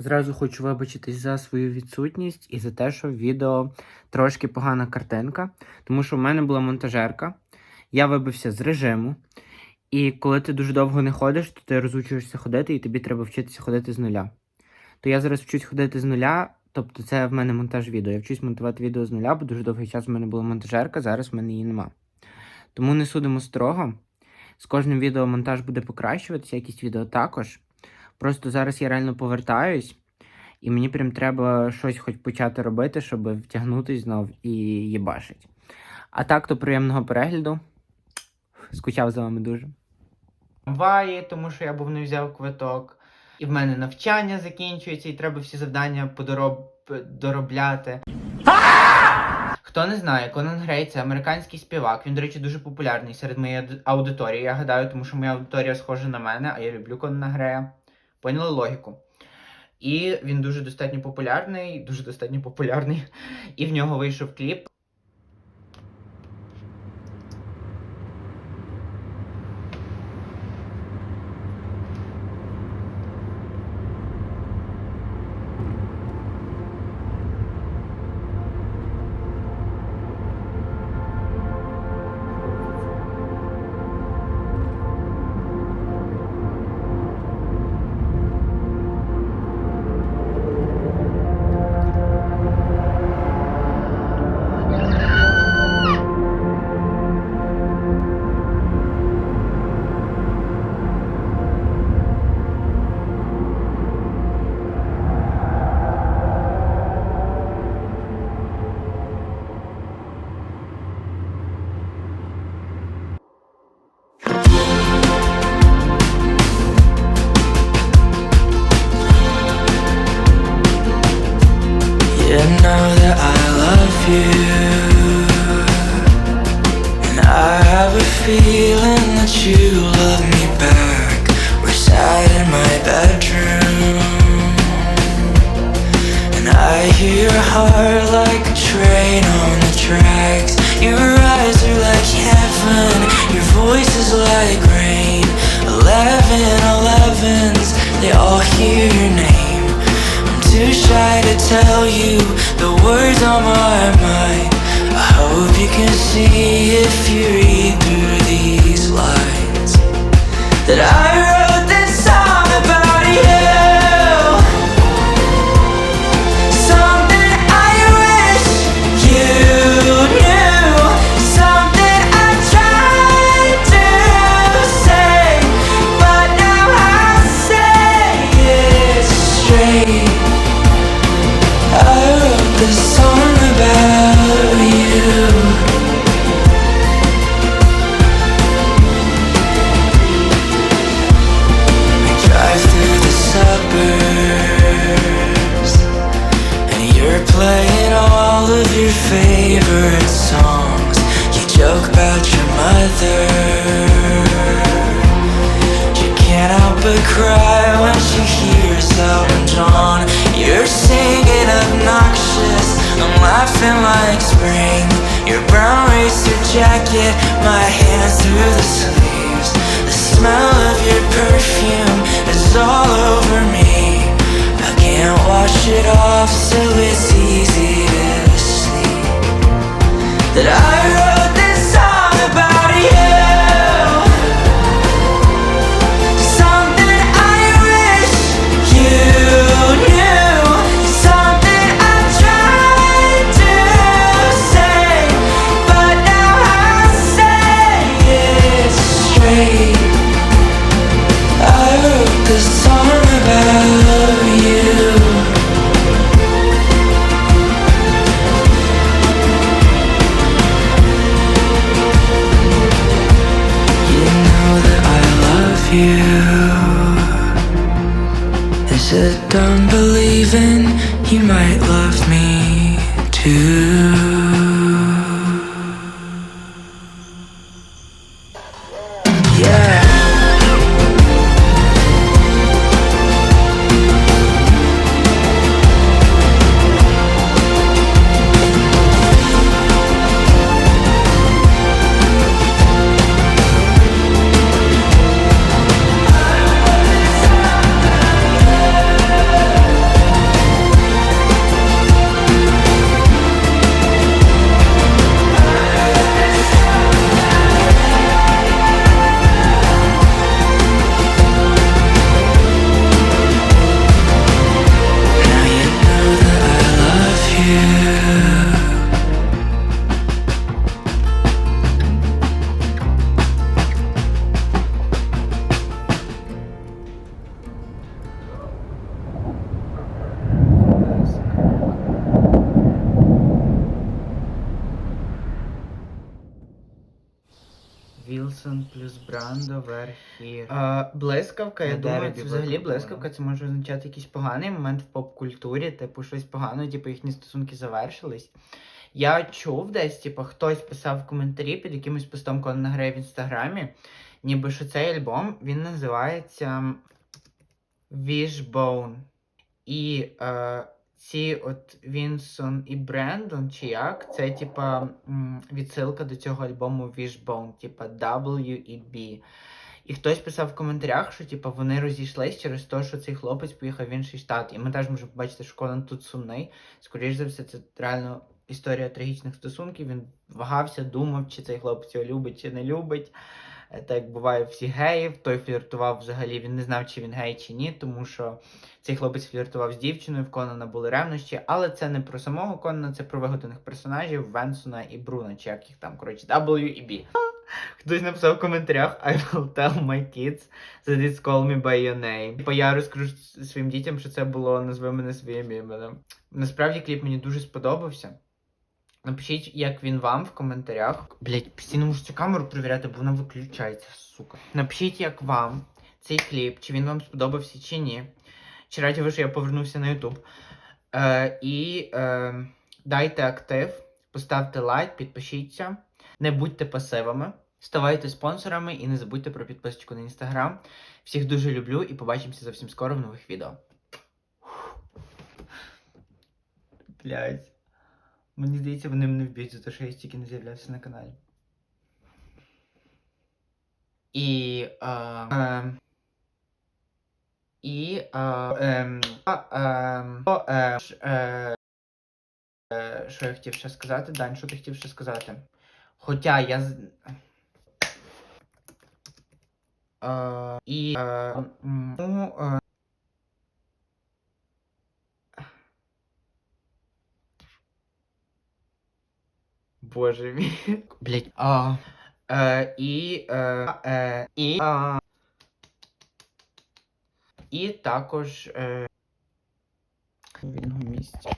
Зразу хочу вибачитись за свою відсутність і за те, що в відео трошки погана картинка, тому що в мене була монтажерка, я вибився з режиму. І коли ти дуже довго не ходиш, то ти розучуєшся ходити, і тобі треба вчитися ходити з нуля. То я зараз вчусь ходити з нуля, тобто це в мене монтаж відео. Я вчусь монтувати відео з нуля, бо дуже довгий час в мене була монтажерка, зараз в мене її нема. Тому не судимо строго. З кожним відео монтаж буде покращуватися, якість відео також. Просто зараз я реально повертаюсь, і мені прям треба щось хоч почати робити, щоб втягнутись знов і їбашить. А так, то приємного перегляду. Скучав за вами дуже. Буває, тому що я був не взяв квиток. І в мене навчання закінчується, і треба всі завдання подороб... доробляти. Хто не знає, Конан Грей це американський співак. Він, до речі, дуже популярний серед моєї аудиторії. Я гадаю, тому що моя аудиторія схожа на мене, а я люблю Конана Грея. Поняли логіку? І він дуже достатньо популярний, дуже достатньо популярний. І в нього вийшов кліп. You know that I love you, and I have a feeling that you love me back. We're sat in my bedroom, and I hear your heart like a train on the tracks. Your eyes are like heaven, your voice is like rain. Eleven, elevens, they all hear your name. Too shy to tell you the words on my mind. I hope you can see if you read through these lines that I wrote of your favorite songs. You joke about your mother. You can't help but cry when she hears Elton John. You're singing obnoxious. I'm laughing like spring. Your brown racer jacket, my hands through the sleeves. The smell of your perfume is all over me. I can't wash it off, so it's That I you might love me too? Венсон плюс Брандо верхі. А, блискавка, я думаю, це взагалі блискавка, це може означати якийсь поганий момент в поп-культурі, типу щось погане, типу їхні стосунки завершились. Я чув десь, типу, хтось писав в коментарі під якимось постом, коли награє в інстаграмі, ніби що цей альбом він називається Wishbone. І е, ці от Вінсон і Брендон, чи як, це типа відсилка до цього альбому Wishbone, типа W і B. І хтось писав в коментарях, що типа вони розійшлись через те, що цей хлопець поїхав в інший штат. І ми теж можемо побачити, що Конан тут сумний. Скоріше за все, це реально історія трагічних стосунків. Він вагався, думав, чи цей хлопець його любить, чи не любить. Е, Так як буває всіх геїв, той фліртував взагалі, він не знав, чи він гей, чи ні, тому що цей хлопець фліртував з дівчиною, в Конана були ревнощі, але це не про самого Конана, це про виготовлених персонажів Венсона і Бруна, чи як їх там, коротше, W і B. Хтось написав в коментарях I will tell my kids that it's call me by your name. Типа я розкажу своїм дітям, що це було назви мене своїм іменем. Насправді кліп мені дуже сподобався. Напишіть, як він вам в коментарях. Блять, постійно можу цю камеру перевіряти, бо вона виключається, сука. Напишіть, як вам цей кліп, чи він вам сподобався, чи ні. Чи раді ви, що я повернувся на YouTube. Е, і е, дайте актив, поставте лайк, підпишіться, не будьте пасивами, ставайте спонсорами і не забудьте про підписочку на інстаграм. Всіх дуже люблю і побачимося зовсім скоро в нових відео. Блять. Мені здається, вони мене вб'ють за те, що я стільки не з'являвся на каналі. І. Е, е, і. Е, ем, а, ем, о, е, е, е, що я хотів ще сказати? Дань, що ти хотів ще сказати? Хоча я. Е, і. М, ну, е, Боже мій. Блять. А. Е, і. Е, е, і. А, і також. Е, в іншому місці.